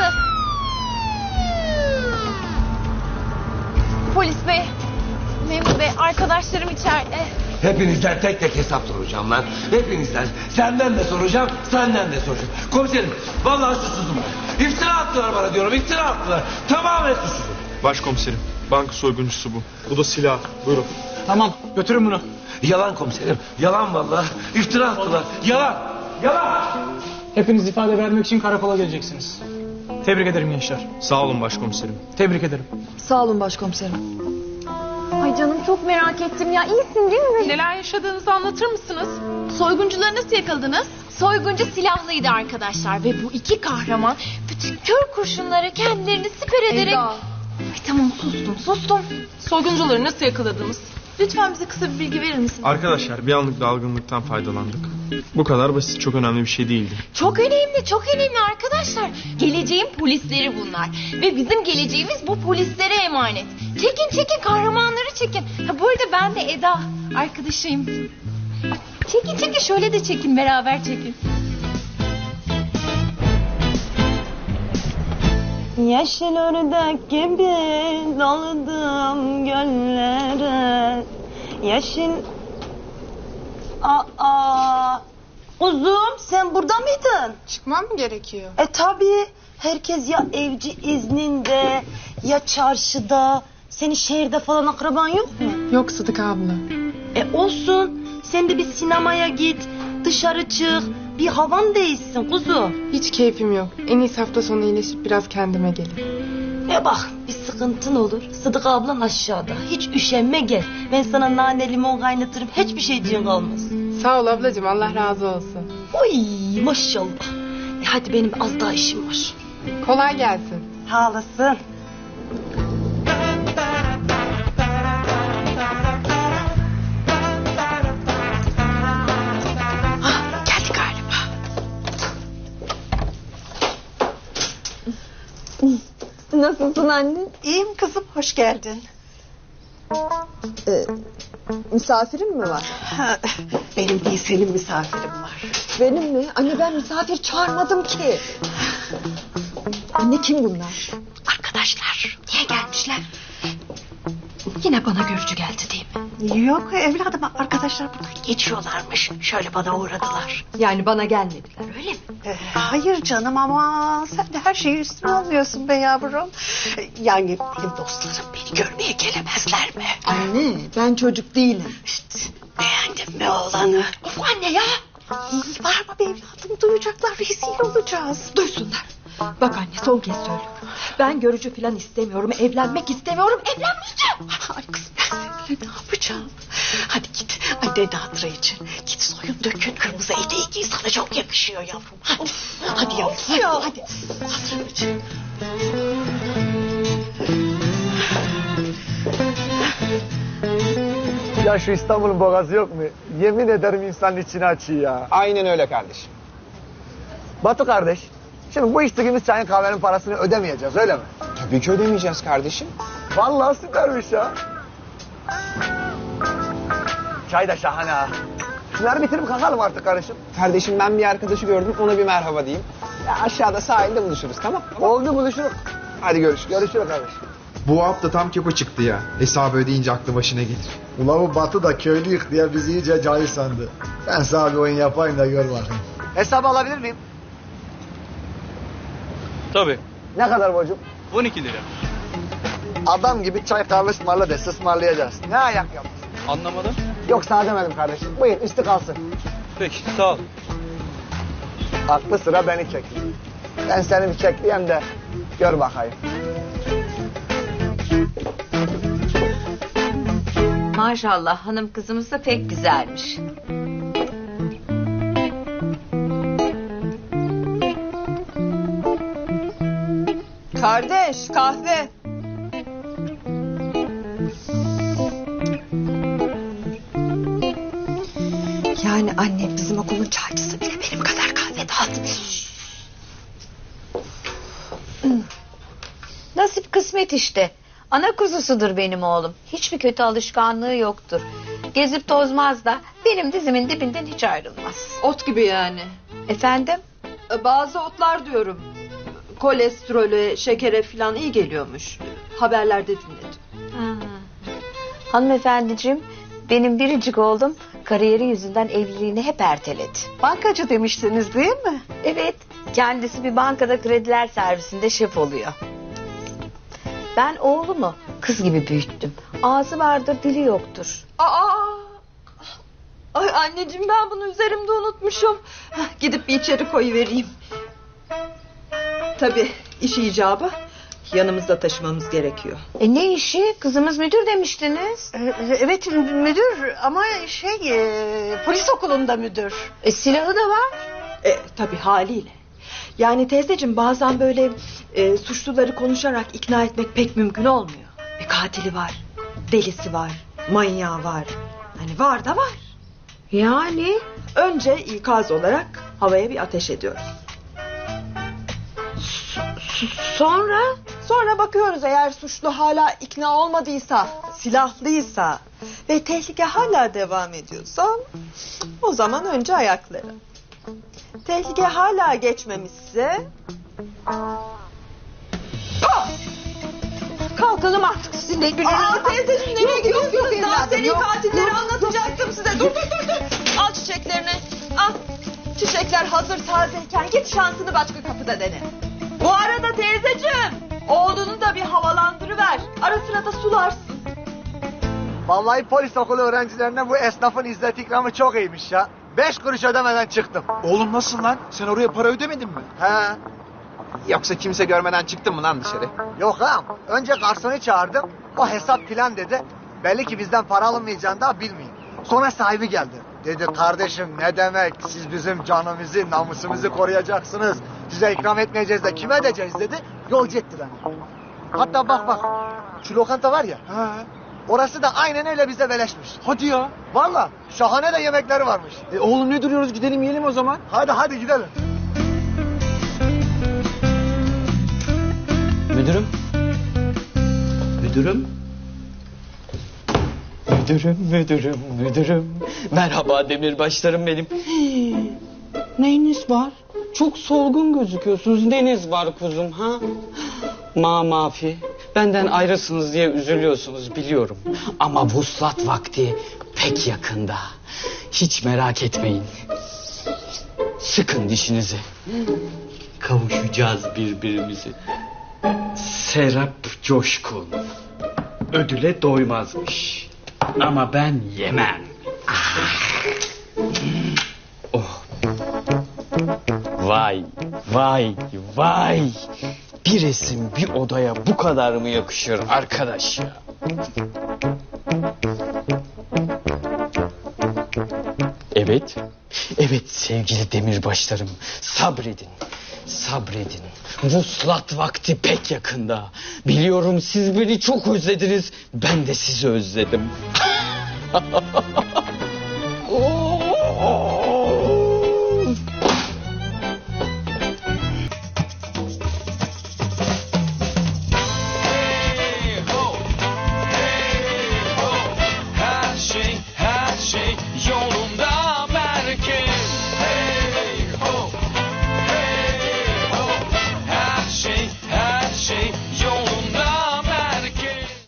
burası. Polis bey, memur bey, arkadaşlarım içeride. Hepinizden tek tek hesap soracağım lan. Hepinizden. Senden de soracağım, senden de soracağım. Komiserim, vallahi suçsuzum ben. İftira attılar bana diyorum, iftira attılar. Tamamen suçsuzum. Başkomiserim. Banka soyguncusu bu. Bu da silah. Buyurun. Tamam götürün bunu. Yalan komiserim, yalan vallahi. İftira attılar, yalan, yalan. Hepiniz ifade vermek için karakola geleceksiniz. Tebrik ederim gençler. Sağ olun başkomiserim. Tebrik ederim. Sağ olun başkomiserim. Ay canım çok merak ettim ya. İyisin değil mi? Neler yaşadığınızı anlatır mısınız? Soyguncuları nasıl yakaladınız? Soyguncu silahlıydı arkadaşlar ve bu iki kahraman bütün kör kurşunları kendilerini siper ederek... Eda. Ay tamam sustum sustum. Soyguncuları nasıl yakaladınız? Lütfen bize kısa bir bilgi verir misin? Arkadaşlar bir anlık dalgınlıktan faydalandık. Bu kadar basit çok önemli bir şey değildi. Çok önemli, çok önemli arkadaşlar. Geleceğin polisleri bunlar. Ve bizim geleceğimiz bu polislere emanet. Çekin çekin kahramanları çekin. Ha, bu arada ben de Eda arkadaşıyım. Çekin çekin şöyle de çekin beraber çekin. Yeşil ördek gibi daldım göllere Yeşil... Aa, uzum sen burada mıydın? Çıkmam mı gerekiyor? E tabi herkes ya evci izninde ya çarşıda. Senin şehirde falan akraban yok mu? Yok Sıdık abla. E olsun sen de bir sinemaya git dışarı çık bir havan değişsin kuzum. Hiç keyfim yok. En iyisi hafta sonu iyileşip biraz kendime geleyim. E bak bir sıkıntın olur. Sıdık ablan aşağıda. Hiç üşenme gel. Ben sana nane limon kaynatırım. Hiçbir şey diyen kalmaz. Sağ ol ablacığım Allah razı olsun. Oy maşallah. E hadi benim az daha işim var. Kolay gelsin. Sağ olasın. Nasılsın anne? İyiyim kızım, hoş geldin. Ee, misafirin mi var? Ha, benim değil, senin misafirim var. Benim mi? Anne ben misafir çağırmadım ki. Anne kim bunlar? Arkadaşlar niye gelmişler? Yine bana görücü geldi değil mi? Yok evladım, arkadaşlar buradan geçiyorlarmış. Şöyle bana uğradılar. Yani bana gelmediler öyle mi? Ee, hayır canım ama sen de her şeyi üstüne alıyorsun be yavrum. Ee, Yani benim dostlarım beni görmeye gelemezler mi? Anne ben çocuk değilim. İşte, beğendin mi oğlanı? Of anne ya. İyi, var mı be evladım? Duyacaklar, rezil olacağız. Duysunlar. Bak anne son kez söylüyorum. Ben görücü falan istemiyorum. Evlenmek istemiyorum. Evlenmeyeceğim. Ay kızım ben seninle ne yapacağım? Hadi git anne hatıra için. Git soyun dökün kırmızı eteği giy sana çok yakışıyor yavrum. Hadi, hadi yavrum hadi, hadi. Hatıra için. Ya şu İstanbul'un boğazı yok mu? Yemin ederim insanın içini açıyor ya. Aynen öyle kardeşim. Batu kardeş, şimdi bu içtiğimiz çayın kahvenin parasını ödemeyeceğiz öyle mi? Tabii ki ödemeyeceğiz kardeşim. Vallahi süpermiş ya. Çay da şahane ha. Şunları bitirip kalkalım artık kardeşim. Kardeşim ben bir arkadaşı gördüm ona bir merhaba diyeyim. Ya aşağıda sahilde buluşuruz tamam Oldu buluşuruz. Hadi görüşürüz. Görüşürüz kardeş. Bu hafta tam kepa çıktı ya. Hesabı ödeyince aklı başına gelir. Ulan bu Batu da köylüyük diye bizi iyice cahil sandı. Ben sana bir oyun yapayım da gör bakayım. Hesabı alabilir miyim? Tabii. Ne kadar borcum? 12 lira. Adam gibi çay kahve ısmarla de ısmarlayacağız. Ne ayak yap? Anlamadım. Yok sana demedim kardeşim. Buyur üstü kalsın. Peki sağ ol. Aklı sıra beni çek. Ben seni bir çekleyeyim de gör bakayım. Maşallah hanım kızımız da pek güzelmiş. Kardeş kahve. Yani anne bizim okulun çaycısı bile benim kadar kahve dağıtmış. Nasip kısmet işte. Ana kuzusudur benim oğlum. Hiçbir kötü alışkanlığı yoktur. Gezip tozmaz da benim dizimin dibinden hiç ayrılmaz. Ot gibi yani. Efendim? E, Bazı otlar diyorum. kolesterole, şekere falan iyi geliyormuş. Haberlerde dinledim. Ha. Hanımefendiciğim benim biricik oğlum kariyeri yüzünden evliliğini hep erteledi. Bankacı demiştiniz değil mi? Evet kendisi bir bankada krediler servisinde şef oluyor. Ben oğlumu kız gibi büyüttüm. Ağzı vardır dili yoktur. Aa! Ay anneciğim ben bunu üzerimde unutmuşum. Hah, Gidip bir içeri koyu vereyim. Tabii iş icabı yanımızda taşımamız gerekiyor. E ne işi? Kızımız müdür demiştiniz. Ee, Evet müdür ama şey e, polis okulunda müdür. E silahı da var. E, tabii haliyle. Yani teyzeciğim bazen böyle e, suçluları konuşarak ikna etmek pek mümkün olmuyor. E, katili var, delisi var, manyağı var. Hani var da var. Yani? Önce ikaz olarak havaya bir ateş ediyoruz. Sonra? Sonra bakıyoruz eğer suçlu hala ikna olmadıysa, silahlıysa ve tehlike hala devam ediyorsa o zaman önce ayakları. Tehlike hala geçmemişse Kalkalım artık sizinle Aa, teyzeciğim nereye gidiyorsunuz? yok Daha evladım, seri yok. katilleri anlatacaktım size. Dur dur dur dur. Al çiçeklerini. Al. Çiçekler hazır tazeyken git şansını başka kapıda dene. Bu arada teyzeciğim oğlunu da bir havalandırıver. Ara sıra da sularsın. Vallahi polis okulu öğrencilerine bu esnafın izzet ikramı çok iyiymiş ya. Beş kuruş ödemeden çıktım. Oğlum nasıl lan? Sen oraya para ödemedin mi? He. Yoksa kimse görmeden çıktın mı lan dışarı? Yok ha. Önce garsonu çağırdım. O hesap filan dedi. Belli ki bizden para alınmayacağını daha bilmiyor. Sonra sahibi geldi. Dedi kardeşim ne demek siz bizim canımızı namusumuzu koruyacaksınız. Size ikram etmeyeceğiz de kime edeceğiz dedi. Yolcu etti beni. Hatta bak bak şu lokanta var ya. Ha. Orası da aynen öyle bize beleşmiş. Hadi ya. Valla şahane de yemekleri varmış. E, oğlum ne duruyoruz gidelim yiyelim o zaman. Hadi hadi gidelim. Müdürüm. Müdürüm. Müdürüm, müdürüm, müdürüm. Merhaba demirbaşlarım benim. Hii, Neyiniz var? Çok solgun gözüküyorsunuz. Neniz var kuzum ha? Ma mafi. Benden ayrısınız diye üzülüyorsunuz biliyorum. Ama vuslat vakti pek yakında. Hiç merak etmeyin. Sıkın dişinizi. Kavuşacağız birbirimizi. Serap Coşkun. Ödüle doymazmış. Ama ben yemem. Ah. Oh. Vay, vay, vay. Bir resim bir odaya bu kadar mı yakışır arkadaş ya? Evet, evet sevgili demirbaşlarım sabredin, sabredin. Vuslat vakti pek yakında. Biliyorum siz beni çok özlediniz, ben de sizi özledim.